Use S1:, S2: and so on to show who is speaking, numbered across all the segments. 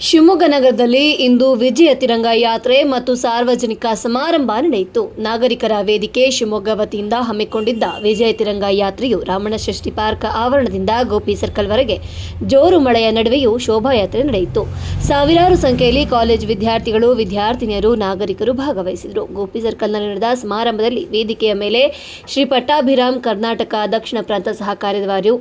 S1: ಶಿವಮೊಗ್ಗ ನಗರದಲ್ಲಿ ಇಂದು ವಿಜಯ ತಿರಂಗ ಯಾತ್ರೆ ಮತ್ತು ಸಾರ್ವಜನಿಕ ಸಮಾರಂಭ ನಡೆಯಿತು. ನಾಗರಿಕರ ವೇದಿಕೆ ಶಿವಮೊಗ್ಗ ವತಿಯಿಂದ ಹಮ್ಮಿಕೊಂಡಿದ್ದ ವಿಜಯ ತಿರಂಗ ಯಾತ್ರೆಯು ರಾಮಣ್ಣಷಷ್ಠಿ ಪಾರ್ಕ್ ಆವರಣದಿಂದ ಗೋಪಿ ಸರ್ಕಲ್ವರೆಗೆ ಜೋರು ಮಳೆಯ ನಡುವೆಯೂ ಶೋಭಾಯಾತ್ರೆ ನಡೆಯಿತು. ಸಾವಿರಾರು ಸಂಖ್ಯೆಯಲ್ಲಿ ಕಾಲೇಜು ವಿದ್ಯಾರ್ಥಿಗಳು, ವಿದ್ಯಾರ್ಥಿನಿಯರು, ನಾಗರಿಕರು ಭಾಗವಹಿಸಿದರು. ಗೋಪಿ ಸರ್ಕಲ್ನಲ್ಲಿ ನಡೆದ ಸಮಾರಂಭದಲ್ಲಿ ವೇದಿಕೆಯ ಮೇಲೆ ಶ್ರೀ ಪಟ್ಟಾಭಿರಾಮ್ ಕರ್ನಾಟಕ ದಕ್ಷಿಣ ಪ್ರಾಂತ ಸಹ ಕಾರ್ಯದರ್ಶಿ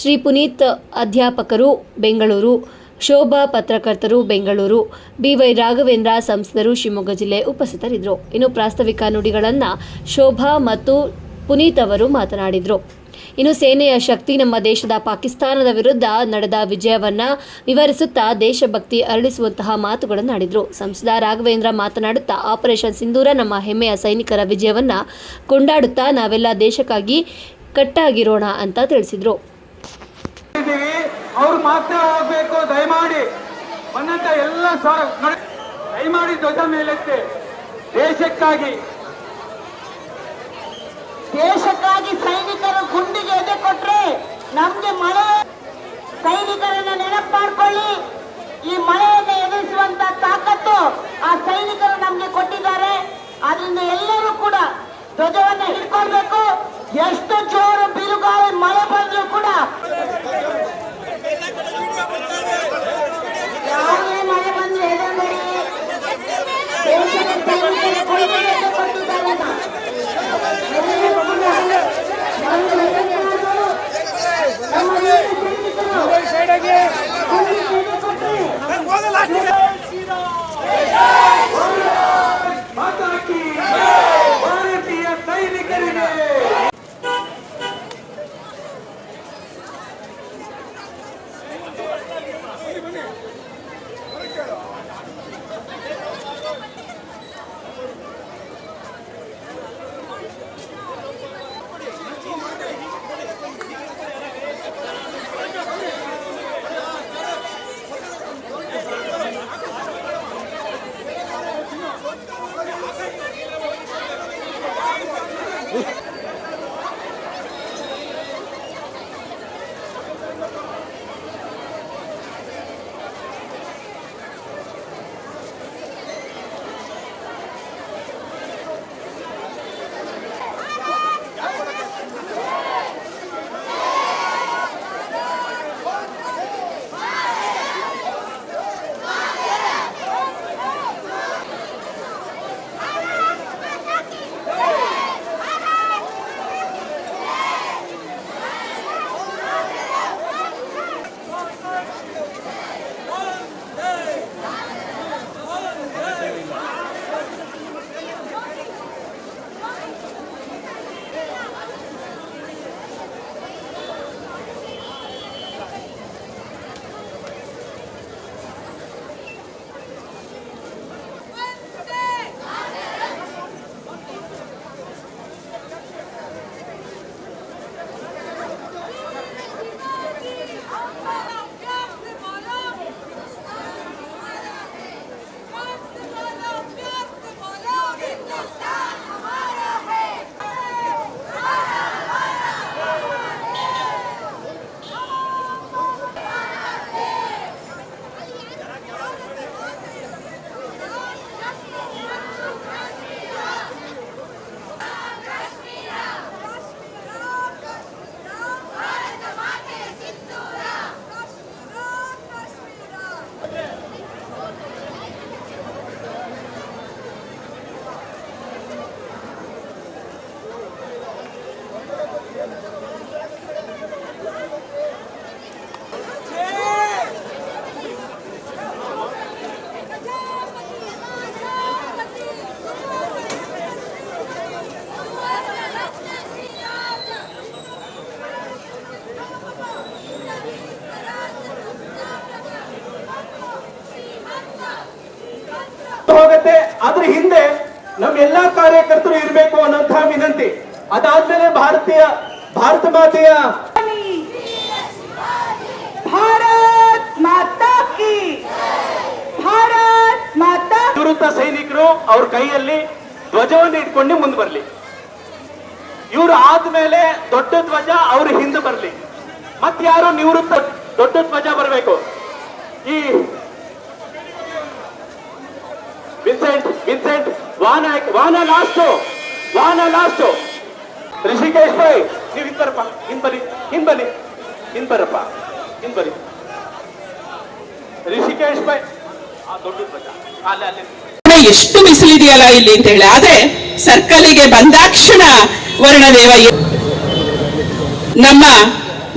S1: ಶ್ರೀ ಪುನೀತ್ ಅಧ್ಯಾಪಕರು, ಬೆಂಗಳೂರು ಶೋಭಾ ಪತ್ರಕರ್ತರು ಬೆಂಗಳೂರು. ಬಿವೈ ರಾಘವೇಂದ್ರ ಸಂಸದರು ಶಿವಮೊಗ್ಗ ಜಿಲ್ಲೆ ಉಪಸ್ಥಿತರಿದ್ದರು. ಇನ್ನು ಪ್ರಾಸ್ತಾವಿಕ ನುಡಿಗಳನ್ನು ಶೋಭಾ ಮತ್ತು ಪುನೀತ್ ಅವರು ಮಾತನಾಡಿದರು. ಇನ್ನು ಸೇನೆಯ ಶಕ್ತಿ ನಮ್ಮ ದೇಶದ ಪಾಕಿಸ್ತಾನದ ವಿರುದ್ಧ ನಡೆದ ವಿಜಯವನ್ನ ವಿವರಿಸುತ್ತಾ ದೇಶಭಕ್ತಿ ಅರಳಿಸುವಂತಹ ಮಾತುಗಳನ್ನು ಆಡಿದರು. ಸಂಸದ ರಾಘವೇಂದ್ರ ಮಾತನಾಡುತ್ತಾ ಆಪರೇಷನ್ ಸಿಂಧೂರ ನಮ್ಮ ಹೆಮ್ಮೆಯ ಸೈನಿಕರ ವಿಜಯವನ್ನ ಕೊಂಡಾಡುತ್ತಾ ನಾವೆಲ್ಲ ದೇಶಕ್ಕಾಗಿ ಕಟ್ಟಾಗಿರೋಣ ಅಂತ ತಿಳಿಸಿದರು.
S2: ಇದ್ದೀವಿ. ಅವ್ರು ಮಾತ್ರ ಹೋಗ್ಬೇಕು, ದಯಮಾಡಿ. ಬಂದಂತ ಎಲ್ಲ ಸರ್ ದಯಮಾಡಿ ಧ್ವಜ ಮೇಲೆತ್ತೆ. ದೇಶಕ್ಕಾಗಿ.
S3: ದೇಶಕ್ಕಾಗಿ ಸೈನಿಕರು ಗುಂಡಿಗೆ ಎದೆ ಕೊಟ್ರೆ ನಮ್ಗೆ ಮಳೆ ಸೈನಿಕರನ್ನ ನೆನಪು ಮಾಡ್ಕೊಳ್ಳಿ ಈ ಮಳೆಯನ್ನು ಎದುರಿಸುವಂತ ತಾಕತ್ತು ಆ ಸೈನಿಕರು ನಮ್ಗೆ ಕೊಟ್ಟಿದ್ದಾರೆ. ಅದರಿಂದ ಎಲ್ಲರೂ ಕೂಡ ಧ್ವಜವನ್ನ ಹಿಡ್ಕೊಳ್ಬೇಕು. ಎಷ್ಟು ಜೋರು ಬಿರುಗಾಳಿ ಮಳೆ ಬಂದ್ರು ಕೂಡ ಯಾವುದೇ ಮಳೆ ಬಂದ್ರೆ ಹೆದರಬೇಡಿ ದೇಶದ ಸೈನಿಕರ ಗುಂಡಿಗೆ ಎದೆ ಕೊಟ್ಟಿದ್ದಾರೆ
S2: ಅದ್ರ ಹಿಂದೆ ನಮ್ಮೆಲ್ಲಾ ಕಾರ್ಯಕರ್ತರು ಇರಬೇಕು ಅನ್ನೋಂತಹ ವಿನಂತಿ. ಅದಾದ್ಮೇಲೆ ಭಾರತೀಯ ಭಾರತ ಮಾತೆಯ
S3: ಭಾರತ್ ಮಾತಾ ಕಿ. ಭಾರತ್ ಮಾತಾ
S2: ನಿವೃತ್ತ ಸೈನಿಕರು ಅವ್ರ ಕೈಯಲ್ಲಿ ಧ್ವಜವನ್ನು ಇಟ್ಕೊಂಡು ಮುಂದೆ ಬರ್ಲಿ. ಇವರು ಆದ್ಮೇಲೆ ದೊಡ್ಡ ಧ್ವಜ ಅವ್ರ ಹಿಂದೆ ಬರ್ಲಿ. ಮತ್ತೆ ಯಾರು ನಿವೃತ್ತ ದೊಡ್ಡ ಧ್ವಜ ಬರಬೇಕು. ಈ ವಿನ್ಸೆಂಟ್ ವಿನ್ಸೆಂಟ್ ವಾಹನ ವಾನ ಲಾಸ್ಟ್ ವಾನ ಲಾಸ್ಟ್ ಋಷಿಕೇಶ್ ಭಾಯ್ ನೀವು ಹಿಂಬರಪ್ಪ ಹಿಂಬಲಿ ಹಿಂಬಲಿ ಹಿಂಬರಪ್ಪ ಹಿಂಬಲಿ ಋಷಿಕೇಶ್ ಭಾಯ್ ಆ ದೊಡ್ಡ
S4: ಎಷ್ಟು ಬಿಸಿಲಿದೆಯಲ್ಲ ಇಲ್ಲಿ ಅಂತ ಹೇಳಿ. ಆದ್ರೆ ಸರ್ಕಲಿಗೆ ಬಂದಾಕ್ಷಣ ವರ್ಣದೇವ ನಮ್ಮ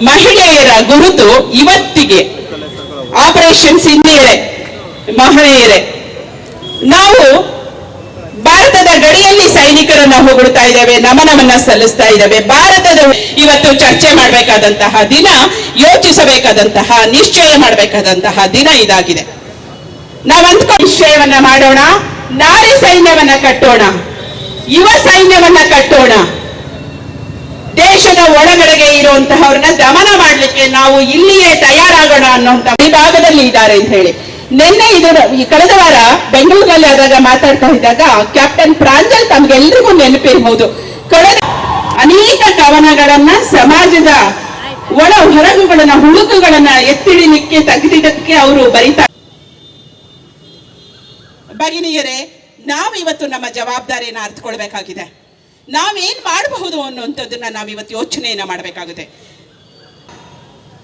S4: ಮಹಿಳೆಯರ ಗುರುತು ಇವತ್ತಿಗೆ. ಆಪರೇಷನ್ ಸಿಂಧಿಯರೆ, ಮಹಿಳೆಯರೇ. ನಾವು ಭಾರತದ ಗಡಿಯಲ್ಲಿ ಸೈನಿಕರನ್ನ ಹೊಗಳ್ತಾ ಇದ್ದೇವೆ, ನಮನವನ್ನ ಸಲ್ಲಿಸ್ತಾ ಇದ್ದೇವೆ. ಭಾರತದ ಇವತ್ತು ಚರ್ಚೆ ಮಾಡಬೇಕಾದಂತಹ ದಿನ, ಯೋಚಿಸಬೇಕಾದಂತಹ, ನಿಶ್ಚಯ ಮಾಡಬೇಕಾದಂತಹ ದಿನ ಇದಾಗಿದೆ. ನಾವು ಅಂದ್ಕೊಂಡು ನಿಶ್ಚಯವನ್ನ ಮಾಡೋಣ, ನಾರಿ ಸೈನ್ಯವನ್ನ ಕಟ್ಟೋಣ, ಯುವ ಸೈನ್ಯವನ್ನ ಕಟ್ಟೋಣ. ದೇಶದ ಒಳಗಡೆಗೆ ಇರುವಂತಹವ್ರನ್ನ ದಮನ ಮಾಡಲಿಕ್ಕೆ ನಾವು ಇಲ್ಲಿಯೇ ತಯಾರಾಗೋಣ ಅನ್ನುವಂತ ವಿಭಾಗದಲ್ಲಿ ಇದ್ದಾರೆ ಅಂತ ಹೇಳಿ. ನಿನ್ನೆ ಇದು ಕಳೆದ ವಾರ ಬೆಂಗಳೂರಿನಲ್ಲಿ ಆದಾಗ ಮಾತಾಡ್ತಾ ಇದ್ದಾಗ ಕ್ಯಾಪ್ಟನ್ ಪ್ರಾಂಜಲ್ ತಮ್ಗೆಲ್ರಿಗೂ ನೆನಪಿರ್ಬಹುದು ಕಳೆದ ಅನೇಕ ಕವನಗಳನ್ನ ಸಮಾಜದ ಒಳ ಹೊರಗುಗಳನ್ನ, ಹುಳುಕುಗಳನ್ನ ಎತ್ತಿಡಿಲಿಕ್ಕೆ ತೆಗೆದಿಡಕ್ಕೆ ಅವರು ಬರೀತಾ ಭಗಿನಿಯರೇ ನಾವು ಇವತ್ತು ನಮ್ಮ ಜವಾಬ್ದಾರಿಯನ್ನು ಅರ್ಥಕೊಳ್ಬೇಕಾಗಿದೆ ನಾವೇನ್ ಮಾಡಬಹುದು ಅನ್ನುವಂಥದ್ದನ್ನ ನಾವಿವತ್ತು ಯೋಚನೆಯನ್ನ ಮಾಡಬೇಕಾಗುತ್ತೆ.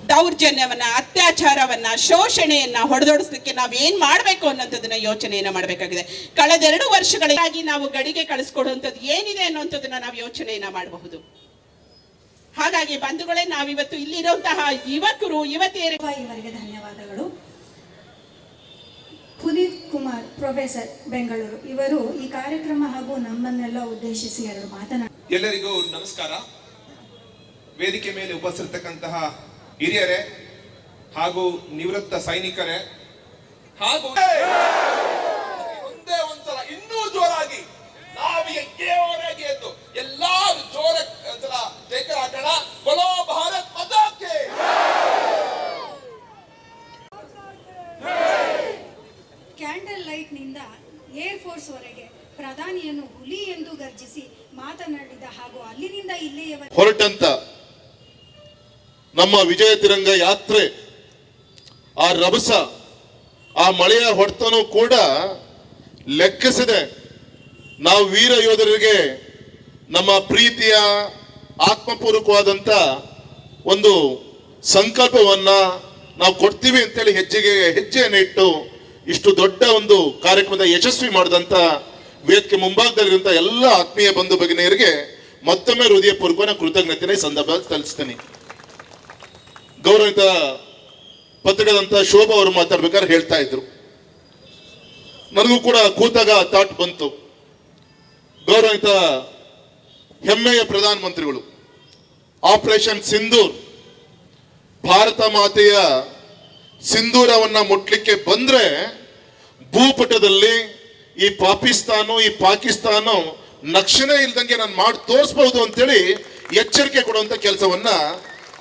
S4: ದೌರ್ಜನ್ಯವನ್ನ ಅತ್ಯಾಚಾರವನ್ನ ಶೋಷಣೆಯನ್ನ ಹೊಡೆದೋಡಿಸ್ಲಿಕ್ಕೆ ನಾವು ಏನ್ ಮಾಡಬೇಕು ಅನ್ನೋಂಥದ್ದನ್ನ ಯೋಚನೆಯನ್ನ ಮಾಡಬೇಕಾಗಿದೆ. ಕಳೆದೆರಡು ವರ್ಷಗಳಿಗಾಗಿ ನಾವು ಗಡಿಗೆ ಕಳಿಸ್ಕೊಡುವಂಥದ್ದು ಏನಿದೆ ಅನ್ನೋದನ್ನ ನಾವು ಯೋಚನೆಯನ್ನ ಮಾಡಬಹುದು. ಹಾಗಾಗಿ ಬಂಧುಗಳೇ ನಾವಿವತ್ತು ಇಲ್ಲಿರುವಂತಹ ಯುವಕರು ಯುವತಿಯರು.
S5: ಇವರಿಗೆ ಧನ್ಯವಾದಗಳು. ಪುನೀತ್ ಕುಮಾರ್ ಪ್ರೊಫೆಸರ್ ಬೆಂಗಳೂರು. ಇವರು ಈ ಕಾರ್ಯಕ್ರಮ ಹಾಗೂ ನಮ್ಮನ್ನೆಲ್ಲ ಉದ್ದೇಶಿಸಿ ಎರಡು ಮಾತನಾಡ
S6: ಎಲ್ಲರಿಗೂ ನಮಸ್ಕಾರ. ವೇದಿಕೆ ಮೇಲೆ ಉಪಸ್ಥಿತಕ್ಕಂತಹ ಹಿರಿಯರೇ ಹಾಗೂ ನಿವೃತ್ತ ಸೈನಿಕರೇ ಹಾಗೂ ಒಂದೇ ಒಂದ್ಸಲ ಇನ್ನೂ ಜೋರಾಗಿ ನಾವು ಎದ್ದು ಎಲ್ಲಾರು ಜೋರ ಒಂದ್ಸಲ ಜೈಕರ ಹಾಕೋಣ ಭಾರತ್ ಮತಕ್ಕೆ
S5: ಕ್ಯಾಂಡಲ್ ಲೈಟ್ನಿಂದ ಏರ್ ಫೋರ್ಸ್ ವರೆಗೆ ಪ್ರಧಾನಿಯನ್ನು ಹುಲಿ ಎಂದು ಗರ್ಜಿಸಿ ಮಾತನಾಡಿದ ಹಾಗೂ ಅಲ್ಲಿನಿಂದ ಇಲ್ಲಿಯವರೆಗೆ
S7: ಹೊರಟಂತ ನಮ್ಮ ವಿಜಯ ತಿರಂಗ ಯಾತ್ರೆ, ಆ ರಭಸ, ಆ ಮಳೆಯ ಹೊಡೆತನೂ ಕೂಡ ಲೆಕ್ಕಿಸಿದೆ. ನಾವು ವೀರ ಯೋಧರಿಗೆ ನಮ್ಮ ಪ್ರೀತಿಯ ಆತ್ಮಪೂರ್ವಕವಾದಂಥ ಒಂದು ಸಂಕಲ್ಪವನ್ನ ನಾವು ಕೊಡ್ತೀವಿ ಅಂತೇಳಿ ಹೆಜ್ಜೆಗೆ, ಹೆಜ್ಜೆಯನ್ನು ಇಟ್ಟು ಇಷ್ಟು ದೊಡ್ಡ ಒಂದು ಕಾರ್ಯಕ್ರಮದ ಯಶಸ್ವಿ ಮಾಡಿದಂಥ ವೇದಿಕೆ ಮುಂಭಾಗದಲ್ಲಿರುವಂಥ ಎಲ್ಲ ಆತ್ಮೀಯ ಬಂಧು ಭಗಿನಿಯರಿಗೆ ಮತ್ತೊಮ್ಮೆ ಹೃದಯಪೂರ್ವಕ ಕೃತಜ್ಞತೆಯ ಈ ಸಂದರ್ಭದಲ್ಲಿ ಸಲ್ಲಿಸ್ತೀನಿ. ಗೌರವಿತ ಪತ್ರಿಕಾದಂತ ಶೋಭಾ ಅವರು ಮಾತಾಡ್ಬೇಕಾದ್ರೆ ಹೇಳ್ತಾ ಇದ್ರು. ನನಗೂ ಕೂಡ ಕೂತಾಗ ಥಾಟ್ ಬಂತು. ಗೌರವಿತ ಹೆಮ್ಮೆಯ ಪ್ರಧಾನಮಂತ್ರಿಗಳು ಆಪರೇಷನ್ ಸಿಂಧೂರ್ ಭಾರತ ಮಾತೆಯ ಸಿಂಧೂರವನ್ನ ಮುಟ್ಲಿಕ್ಕೆ ಬಂದ್ರೆ ಭೂಪಟದಲ್ಲಿ ಈ ಪಾಕಿಸ್ತಾನ ಈ ಪಾಕಿಸ್ತಾನ ನಕ್ಷಣೆ ಇಲ್ದಂಗೆ ನಾನು ಮಾಡಿ ತೋರಿಸಬಹುದು ಅಂತೇಳಿ ಎಚ್ಚರಿಕೆ ಕೊಡುವಂತ ಕೆಲಸವನ್ನ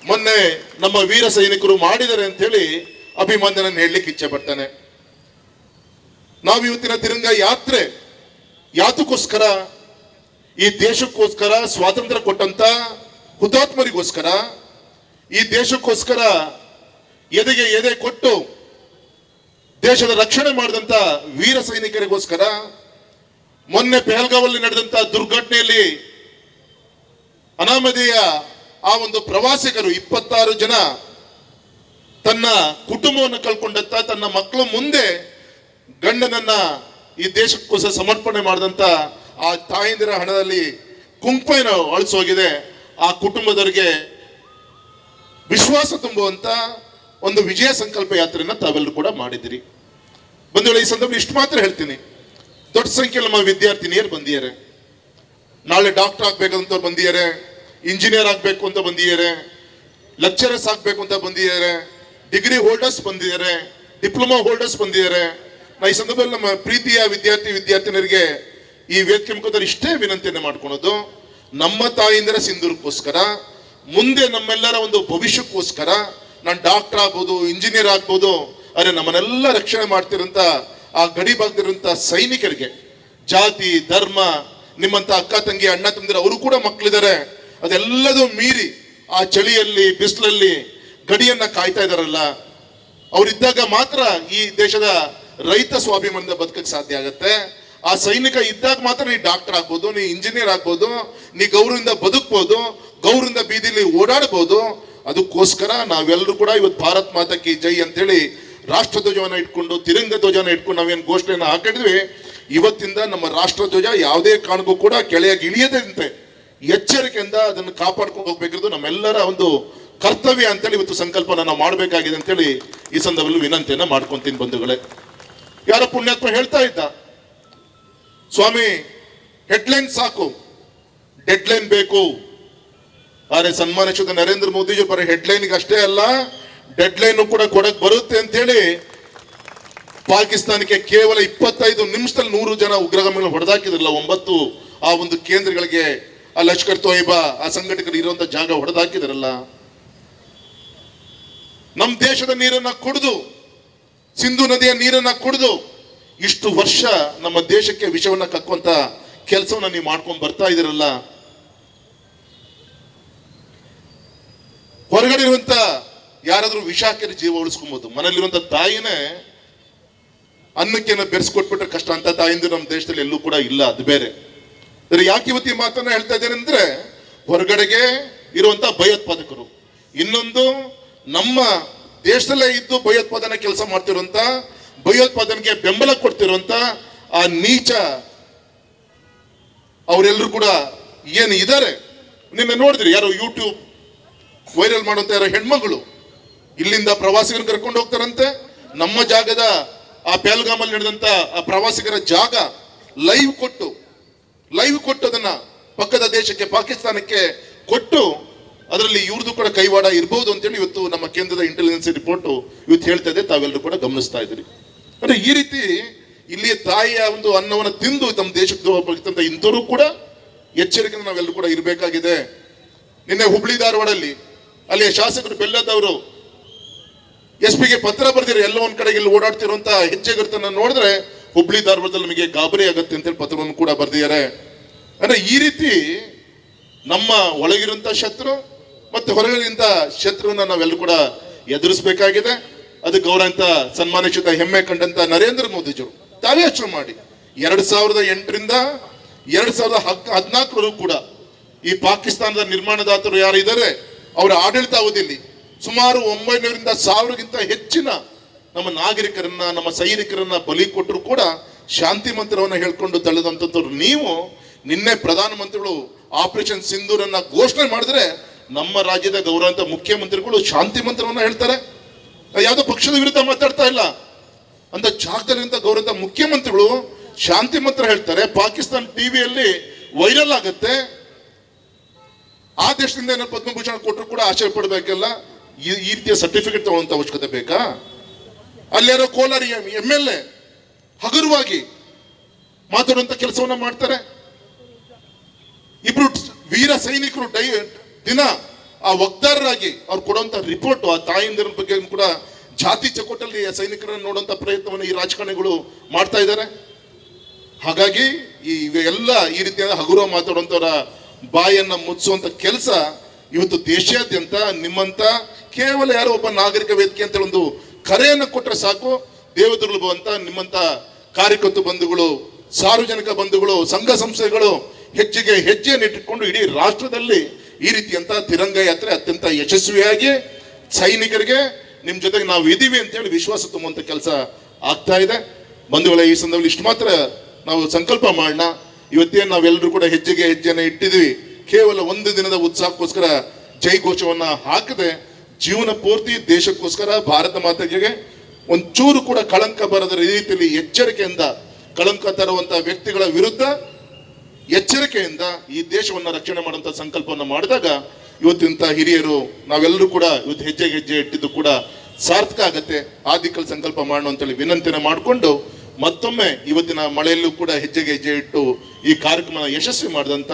S7: ಮೊನ್ನೆ ನಮ್ಮ ವೀರ ಸೈನಿಕರು ಮಾಡಿದ್ದಾರೆ ಅಂತೇಳಿ ಅಭಿಮಾನನ ಹೇಳಲಿಕ್ಕೆ ಇಚ್ಛೆ ಪಡ್ತಾನೆ. ನಾವು ಇವತ್ತಿನ ತಿರಂಗ ಯಾತ್ರೆ ಯಾತಕ್ಕೋಸ್ಕರ ಈ ದೇಶಕ್ಕೋಸ್ಕರ, ಸ್ವಾತಂತ್ರ್ಯ ಕೊಟ್ಟಂತ ಹುತಾತ್ಮರಿಗೋಸ್ಕರ, ಈ ದೇಶಕ್ಕೋಸ್ಕರ ಎದೆಗೆ ಎದೆ ಕೊಟ್ಟು ದೇಶದ ರಕ್ಷಣೆ ಮಾಡಿದಂತ ವೀರ ಸೈನಿಕರಿಗೋಸ್ಕರ, ಮೊನ್ನೆ ಪೆಹಲ್ಗಾವಲ್ಲಿ ನಡೆದಂತ ದುರ್ಘಟನೆಯಲ್ಲಿ ಅನಾಮಧೇಯ ಆ ಒಂದು ಪ್ರವಾಸಿಗರು ಇಪ್ಪತ್ತಾರು ಜನ ತನ್ನ ಕುಟುಂಬವನ್ನು ಕಳ್ಕೊಂಡಂತ ತನ್ನ ಮಕ್ಕಳ ಮುಂದೆ ಗಂಡನನ್ನ ಈ ದೇಶಕ್ಕೋಸ್ಕರ ಸಮರ್ಪಣೆ ಮಾಡಿದಂತ ಆ ತಾಯಂದಿರ ಹಣದಲ್ಲಿ ಕುಂಕುಮ ಅಳಿಸೋಗಿದೆ. ಆ ಕುಟುಂಬದವರಿಗೆ ವಿಶ್ವಾಸ ತುಂಬುವಂತ ಒಂದು ವಿಜಯ ಸಂಕಲ್ಪ ಯಾತ್ರೆಯನ್ನ ತಾವೆಲ್ಲರೂ ಕೂಡ ಮಾಡಿದಿರಿ ಬಂಧುಗಳು, ಈ ಸಂದರ್ಭ ಇಷ್ಟು ಮಾತ್ರ ಹೇಳ್ತೀನಿ. ದೊಡ್ಡ ಸಂಖ್ಯೆಯಲ್ಲಿ ನಮ್ಮ ವಿದ್ಯಾರ್ಥಿನಿಯರು ಬಂದಿದ್ದಾರೆ. ನಾಳೆ ಡಾಕ್ಟರ್ ಆಗ್ಬೇಕಂತವ್ರು ಬಂದಿದ್ದಾರೆ. ಇಂಜಿನಿಯರ್ ಆಗಬೇಕು ಅಂತ ಬಂದಿದ್ದಾರೆ ಲೆಕ್ಚರರ್ಸ್ ಆಗಬೇಕು ಅಂತ ಬಂದಿದ್ದಾರೆ ಡಿಗ್ರಿ ಹೋಲ್ಡರ್ಸ್ ಬಂದಿದ್ದಾರೆ ಡಿಪ್ಲೊಮಾ ಹೋಲ್ಡರ್ಸ್ ಬಂದಿದ್ದಾರೆ. ನಾ ಈ ಸಂದರ್ಭದಲ್ಲಿ ನಮ್ಮ ಪ್ರೀತಿಯ ವಿದ್ಯಾರ್ಥಿ ವಿದ್ಯಾರ್ಥಿನಿಯರಿಗೆ ಈ ವೇದಿಕೆ ಮುಖಾಂತರ ಇಷ್ಟೇ ವಿನಂತಿಯನ್ನು ಮಾಡ್ಕೊಳೋದು, ನಮ್ಮ ತಾಯಿಂದರ ಸಿಂಧೂರಕ್ಕೋಸ್ಕರ ಮುಂದೆ ನಮ್ಮೆಲ್ಲರ ಒಂದು ಭವಿಷ್ಯಕ್ಕೋಸ್ಕರ ನಾನು ಡಾಕ್ಟರ್ ಆಗ್ಬೋದು ಇಂಜಿನಿಯರ್ ಆಗ್ಬೋದು, ಅರೆ ನಮ್ಮನ್ನೆಲ್ಲ ರಕ್ಷಣೆ ಮಾಡ್ತಿರೋಂಥ ಆ ಗಡಿ ಭಾಗದಿರುವಂತ ಸೈನಿಕರಿಗೆ, ಜಾತಿ, ಧರ್ಮ, ನಿಮ್ಮಂಥ ಅಕ್ಕ ತಂಗಿ, ಅಣ್ಣ ತಂದಿರ ಅವರು ಕೂಡ ಮಕ್ಕಳಿದ್ದಾರೆ ಅದೆಲ್ಲದೂ ಮೀರಿ ಆ ಚಳಿಯಲ್ಲಿ, ಬಿಸಿಲಲ್ಲಿ ಗಡಿಯನ್ನ ಕಾಯ್ತಾ ಇದಾರಲ್ಲ ಅವರಿದ್ದಾಗ ಮಾತ್ರ ಈ ದೇಶದ ರೈತ ಸ್ವಾಭಿಮಾನದ ಬದುಕಕ್ಕೆ ಸಾಧ್ಯ ಆಗತ್ತೆ. ಆ ಸೈನಿಕ ಇದ್ದಾಗ ಮಾತ್ರ ನೀ ಡಾಕ್ಟರ್ ಆಗ್ಬೋದು, ನೀ ಇಂಜಿನಿಯರ್ ಆಗ್ಬೋದು, ನೀ ಗೌರವದಿಂದ ಬದುಕ್ಬೋದು, ಗೌರವದಿಂದ ಬೀದಿಲಿ ಓಡಾಡ್ಬೋದು. ಅದಕ್ಕೋಸ್ಕರ ನಾವೆಲ್ಲರೂ ಕೂಡ ಇವತ್ತು ಭಾರತ್ ಮಾತಾ ಕಿ ಜೈ ಅಂತೇಳಿ ರಾಷ್ಟ್ರ ಧ್ವಜವನ್ನ ಇಟ್ಕೊಂಡು, ತಿರಂಗ ಧ್ವಜನ ಇಟ್ಕೊಂಡು ನಾವೇನು ಘೋಷಣೆಯನ್ನು ಹಾಕಿದ್ವಿ ಇವತ್ತಿಂದ ನಮ್ಮ ರಾಷ್ಟ್ರ ಧ್ವಜ ಯಾವುದೇ ಕಾರಣಕ್ಕೂ ಕೂಡ ಕೆಳಗೆ ಇಳಿಯದಂತೆ ಎಚ್ಚರಿಕೆಯಿಂದ ಅದನ್ನು ಕಾಪಾಡ್ಕೊಂಡು ಹೋಗ್ಬೇಕಿರೋದು ನಮ್ಮೆಲ್ಲರ ಒಂದು ಕರ್ತವ್ಯ ಅಂತೇಳಿ ಇವತ್ತು ಸಂಕಲ್ಪನ ನಾವು ಮಾಡಬೇಕಾಗಿದೆ ಅಂತೇಳಿ ಈ ಸಂದರ್ಭದಲ್ಲಿ ವಿನಂತಿಯನ್ನು ಮಾಡ್ಕೊಂತೀನಿ ಬಂಧುಗಳೇ. ಯಾರೋ ಪುಣ್ಯಾತ್ಮ ಹೇಳ್ತಾ ಇದ್ದ, ಸ್ವಾಮಿ ಹೆಡ್ಲೈನ್ ಸಾಕು ಡೆಡ್ಲೈನ್ ಬೇಕು. ಆದರೆ ಸನ್ಮಾನಿಸಿದ ನರೇಂದ್ರ ಮೋದಿಜಿ ಬರೀ ಹೆಡ್ಲೈನ್ಗೆ ಅಷ್ಟೇ ಅಲ್ಲ ಡೆಡ್ಲೈನ್ ಕೂಡ ಕೊಡಕ್ ಬರುತ್ತೆ ಅಂತೇಳಿ ಪಾಕಿಸ್ತಾನಕ್ಕೆ ಕೇವಲ ಇಪ್ಪತ್ತೈದು ನಿಮಿಷದಲ್ಲಿ ನೂರು ಜನ ಉಗ್ರಗಾಮಿಗಳು ಹೊಡೆದಾಕಿದ್ರಲ್ಲ, ಒಂಬತ್ತು ಆ ಒಂದು ಕೇಂದ್ರಗಳಿಗೆ ಆ ಲಷ್ಕರ್ ತೊಯ್ಬಾ, ಆ ಸಂಘಟಕರು ಇರುವಂತ ಜಾಗ ಹೊಡೆದಾಕಿದ್ರಲ್ಲ. ನಮ್ಮ ದೇಶದ ನೀರನ್ನ ಕುಡಿದು, ಸಿಂಧು ನದಿಯ ನೀರನ್ನ ಕುಡಿದು ಇಷ್ಟು ವರ್ಷ ನಮ್ಮ ದೇಶಕ್ಕೆ ವಿಷವನ್ನ ಕಕ್ಕುವಂತ ಕೆಲಸವನ್ನ ನೀವು ಮಾಡ್ಕೊಂಡು ಬರ್ತಾ ಇದ್ದೀರಲ್ಲ ಹೊರಗಡೆ ಇರುವಂತ ಯಾರಾದ್ರೂ ವಿಷ ಹಾಕಿದ್ರೆ ಜೀವ ಉಳಿಸ್ಕೊಬಹುದು ಮನೇಲಿರುವಂತ ತಾಯಿನೇ ಅನ್ನಕ್ಕೆ ಬೆರೆಸ್ಕೊಟ್ಬಿಟ್ರೆ ಕಷ್ಟ. ಅಂತ ತಾಯಿಂದು ನಮ್ಮ ದೇಶದಲ್ಲಿ ಎಲ್ಲೂ ಕೂಡ ಇಲ್ಲ. ಅದು ಬೇರೆ. ಯಾಕೆ ಇವತ್ತು ಮಾತನ್ನ ಹೇಳ್ತಾ ಇದ್ದೇನೆ ಅಂದ್ರೆ ಹೊರಗಡೆಗೆ ಇರುವಂತ ಭಯೋತ್ಪಾದಕರು. ಇನ್ನೊಂದು ನಮ್ಮ ದೇಶದಲ್ಲೇ ಇದ್ದು ಭಯೋತ್ಪಾದನೆ ಕೆಲಸ ಮಾಡ್ತಿರುವಂತ, ಭಯೋತ್ಪಾದನೆಗೆ ಬೆಂಬಲ ಕೊಡ್ತಿರುವಂತ ಆ ನೀಚ ಅವರೆಲ್ಲರೂ ಕೂಡ ಏನು ಇದ್ದಾರೆ? ನಿನ್ನೆ ನೋಡಿದ್ರಿ ಯಾರು ಯೂಟ್ಯೂಬ್ ವೈರಲ್ ಮಾಡುವಂತ ಯಾರೋ ಹೆಣ್ಮಗಳು ಇಲ್ಲಿಂದ ಪ್ರವಾಸಿಗರು ಕರ್ಕೊಂಡು ಹೋಗ್ತಾರಂತೆ. ನಮ್ಮ ಜಾಗದ ಆ ಪ್ಯಾಲ್ಗಾಮಲ್ಲಿ ನಡೆದಂತ ಆ ಪ್ರವಾಸಿಗರ ಜಾಗ ಲೈವ್ ಕೊಟ್ಟು ಲೈವ್ ಕೊಟ್ಟು ಅದನ್ನ ಪಕ್ಕದ ದೇಶಕ್ಕೆ, ಪಾಕಿಸ್ತಾನಕ್ಕೆ ಕೊಟ್ಟು ಅದರಲ್ಲಿ ಇವ್ರದ್ದು ಕೂಡ ಕೈವಾಡ ಇರಬಹುದು ಅಂತೇಳಿ ಇವತ್ತು ನಮ್ಮ ಕೇಂದ್ರದ ಇಂಟೆಲಿಜೆನ್ಸ್ ರಿಪೋರ್ಟ್ ಇವತ್ತು ಹೇಳ್ತಾ ಇದೆ. ತಾವೆಲ್ಲರೂ ಕೂಡ ಗಮನಿಸ್ತಾ ಇದ್ದೀರಿ. ಅಂದ್ರೆ ಈ ರೀತಿ ಇಲ್ಲಿ ತಾಯಿಯ ಒಂದು ಅನ್ನವನ್ನು ತಿಂದು ತಮ್ಮ ದೇಶಕ್ಕೆ ಹೋಗ್ಬೇಕಂತ ಇಂಥವ್ರು ಕೂಡ ಎಚ್ಚರಿಕೆಯಿಂದ ನಾವೆಲ್ಲರೂ ಕೂಡ ಇರಬೇಕಾಗಿದೆ. ನಿನ್ನೆ ಹುಬ್ಳಿ ಧಾರವಾಡಲ್ಲಿ ಅಲ್ಲಿಯ ಶಾಸಕರು ಬೆಲ್ಲದವರು ಎಸ್ ಪಿಗೆ ಪತ್ರ ಬರ್ದಿರೋ ಎಲ್ಲ ಒಂದ್ ಕಡೆಗೆ ಇಲ್ಲಿ ಓಡಾಡ್ತಿರುವಂತ ಹೆಜ್ಜೆಗರ್ತನ ನೋಡಿದ್ರೆ ಹುಬ್ಳಿ ಧಾರವಾಡದಲ್ಲಿ ನಮಗೆ ಗಾಬರಿ ಆಗತ್ತೆ ಅಂತೇಳಿ ಪತ್ರವನ್ನು ಕೂಡ ಬರ್ದಿದ್ದಾರೆ. ಅಂದ್ರೆ ಈ ರೀತಿ ನಮ್ಮ ಒಳಗಿರುವಂತ ಶತ್ರು ಮತ್ತೆ ಹೊರಗಿನಿಂದ ಶತ್ರುವನ್ನ ನಾವೆಲ್ಲರೂ ಕೂಡ ಎದುರಿಸಬೇಕಾಗಿದೆ. ಅದಕ್ಕೆ ಅವರಂತ ಸನ್ಮಾನಿಸಿದ ಹೆಮ್ಮೆ ಕಂಡಂತ ನರೇಂದ್ರ ಮೋದಿಜಿಯವರು ತಾವೇ ಯೋಚನೆ ಮಾಡಿ. ಎರಡ್ ಸಾವಿರದ ಎಂಟರಿಂದ ಎರಡ್ ಸಾವಿರದ ಹಕ್ ಹದಿನಾಲ್ಕರವರೆಗೂ ಕೂಡ ಈ ಪಾಕಿಸ್ತಾನದ ನಿರ್ಮಾಣದಾತರು ಯಾರಿದ್ದಾರೆ ಅವರ ಆಡಳಿತ ಅವಧಿಯಲ್ಲಿ ಸುಮಾರು ಒಂಬೈನೂರಿಂದ ಸಾವಿರಕ್ಕಿಂತ ಹೆಚ್ಚಿನ ನಮ್ಮ ನಾಗರಿಕರನ್ನ, ನಮ್ಮ ಸೈನಿಕರನ್ನ ಬಲಿ ಕೊಟ್ಟರು ಕೂಡ ಶಾಂತಿ ಮಂತ್ರವನ್ನು ಹೇಳ್ಕೊಂಡು ತಳೆದಂತವ್ರು ನೀವು. ನಿನ್ನೆ ಪ್ರಧಾನಮಂತ್ರಿಗಳು ಆಪರೇಷನ್ ಸಿಂಧೂರನ್ನ ಘೋಷಣೆ ಮಾಡಿದ್ರೆ ನಮ್ಮ ರಾಜ್ಯದ ಗೌರವಂತ ಮುಖ್ಯಮಂತ್ರಿಗಳು ಶಾಂತಿ ಮಂತ್ರವನ್ನ ಹೇಳ್ತಾರೆ. ಯಾವುದೋ ಪಕ್ಷದ ವಿರುದ್ಧ ಮಾತಾಡ್ತಾ ಇಲ್ಲ. ಅಂತ ಜಾಗದಲ್ಲಿಂತ ಗೌರವಂತ ಮುಖ್ಯಮಂತ್ರಿಗಳು ಶಾಂತಿ ಮಂತ್ರ ಹೇಳ್ತಾರೆ. ಪಾಕಿಸ್ತಾನ ಟಿವಿಯಲ್ಲಿ ವೈರಲ್ ಆಗುತ್ತೆ. ಆ ದೇಶದಿಂದ ಏನೋ ಪದ್ಮಭೂಷಣ ಕೊಟ್ಟರು ಕೂಡ ಆಶ್ಚರ್ಯ ಪಡಬೇಕಲ್ಲ. ಈ ರೀತಿಯ ಸರ್ಟಿಫಿಕೇಟ್ ತಗೊಳ್ಳೋಂಥ ಅವಶ್ಯಕತೆ ಬೇಕಾ? ಅಲ್ಲೇರೋ ಕೋಲಾರಿ ಎಂ ಎಲ್ ಎ ಹಗುರವಾಗಿ ಮಾತಾಡುವಂತ ಕೆಲಸವನ್ನ ಮಾಡ್ತಾರೆ. ಇಬ್ರು ವೀರ ಸೈನಿಕರು ಡೈ, ದಿನ ಆ ವಕ್ತಾರರಾಗಿ ಅವ್ರು ಕೊಡುವಂತ ರಿಪೋರ್ಟ್ ಆ ತಾಯಿಂದಿರ ಬಗ್ಗೆ ಕೂಡ ಜಾತಿ ಚಕೋಟಲ್ಲಿ ಸೈನಿಕರನ್ನು ನೋಡುವಂತ ಪ್ರಯತ್ನವನ್ನು ಈ ರಾಜಕಾರಣಿಗಳು ಮಾಡ್ತಾ ಇದ್ದಾರೆ. ಹಾಗಾಗಿ ಈ ಎಲ್ಲ ಈ ರೀತಿಯಾದ ಹಗುರ ಮಾತಾಡುವಂತವರ ಬಾಯನ್ನ ಮುಚ್ಚುವಂತ ಕೆಲಸ ಇವತ್ತು ದೇಶಾದ್ಯಂತ ನಿಮ್ಮಂತ ಕೇವಲ ಯಾರೋ ಒಬ್ಬ ನಾಗರಿಕ ವೇದಿಕೆ ಅಂತ ಒಂದು ಕರೆಯನ್ನು ಕೊಟ್ಟರೆ ಸಾಕು. ದೇವದುರ್ಲಭ ಅಂತ ನಿಮ್ಮಂತ ಕಾರ್ಯಕರ್ತ ಬಂಧುಗಳು, ಸಾರ್ವಜನಿಕ ಬಂಧುಗಳು, ಸಂಘ ಸಂಸ್ಥೆಗಳು ಹೆಜ್ಜೆಗೆ ಹೆಜ್ಜೆಯನ್ನು ಇಟ್ಟುಕೊಂಡು ಇಡೀ ರಾಷ್ಟ್ರದಲ್ಲಿ ಈ ರೀತಿಯಂತ ತಿರಂಗ ಯಾತ್ರೆ ಅತ್ಯಂತ ಯಶಸ್ವಿಯಾಗಿ ಸೈನಿಕರಿಗೆ ನಿಮ್ಮ ಜೊತೆಗೆ ನಾವು ಇದೀವಿ ಅಂತೇಳಿ ವಿಶ್ವಾಸ ತುಂಬುವಂತ ಕೆಲಸ ಆಗ್ತಾ ಇದೆ. ಬಂಧುಗಳೇ, ಈ ಸಂದರ್ಭದಲ್ಲಿ ಇಷ್ಟು ಮಾತ್ರ ನಾವು ಸಂಕಲ್ಪ ಮಾಡೋಣ. ಇವತ್ತೇನು ನಾವೆಲ್ಲರೂ ಕೂಡ ಹೆಜ್ಜೆಗೆ ಹೆಜ್ಜೆಯನ್ನು ಇಟ್ಟಿದ್ವಿ. ಕೇವಲ ಒಂದು ದಿನದ ಉತ್ಸಾಹಕ್ಕೋಸ್ಕರ ಜೈ ಘೋಷವನ್ನ ಹಾಕದೆ ಜೀವನ ಪೂರ್ತಿ ದೇಶಕ್ಕೋಸ್ಕರ, ಭಾರತ ಮಾತೆಗೆ ಒಂಚೂರು ಕೂಡ ಕಳಂಕ ಬರದ ರೀತಿಯಲ್ಲಿ ಎಚ್ಚರಿಕೆಯಿಂದ ಕಳಂಕ ತರುವಂತಹ ವ್ಯಕ್ತಿಗಳ ವಿರುದ್ಧ ಎಚ್ಚರಿಕೆಯಿಂದ ಈ ದೇಶವನ್ನ ರಕ್ಷಣೆ ಮಾಡುವಂತ ಸಂಕಲ್ಪವನ್ನು ಮಾಡಿದಾಗ ಇವತ್ತಿಂತ ಹಿರಿಯರು ನಾವೆಲ್ಲರೂ ಕೂಡ ಇವತ್ತು ಹೆಜ್ಜೆ ಹೆಜ್ಜೆ ಇಟ್ಟಿದ್ದು ಕೂಡ ಸಾರ್ಥಕ ಆಗತ್ತೆ. ಆ ಸಂಕಲ್ಪ ಮಾಡೋಣ ಅಂತೇಳಿ ವಿನಂತಿನ ಮಾಡಿಕೊಂಡು ಮತ್ತೊಮ್ಮೆ ಇವತ್ತಿನ ಮಳೆಯಲ್ಲೂ ಕೂಡ ಹೆಜ್ಜೆಗೆ ಹೆಜ್ಜೆ ಇಟ್ಟು ಈ ಕಾರ್ಯಕ್ರಮ ಯಶಸ್ವಿ ಮಾಡಿದಂತ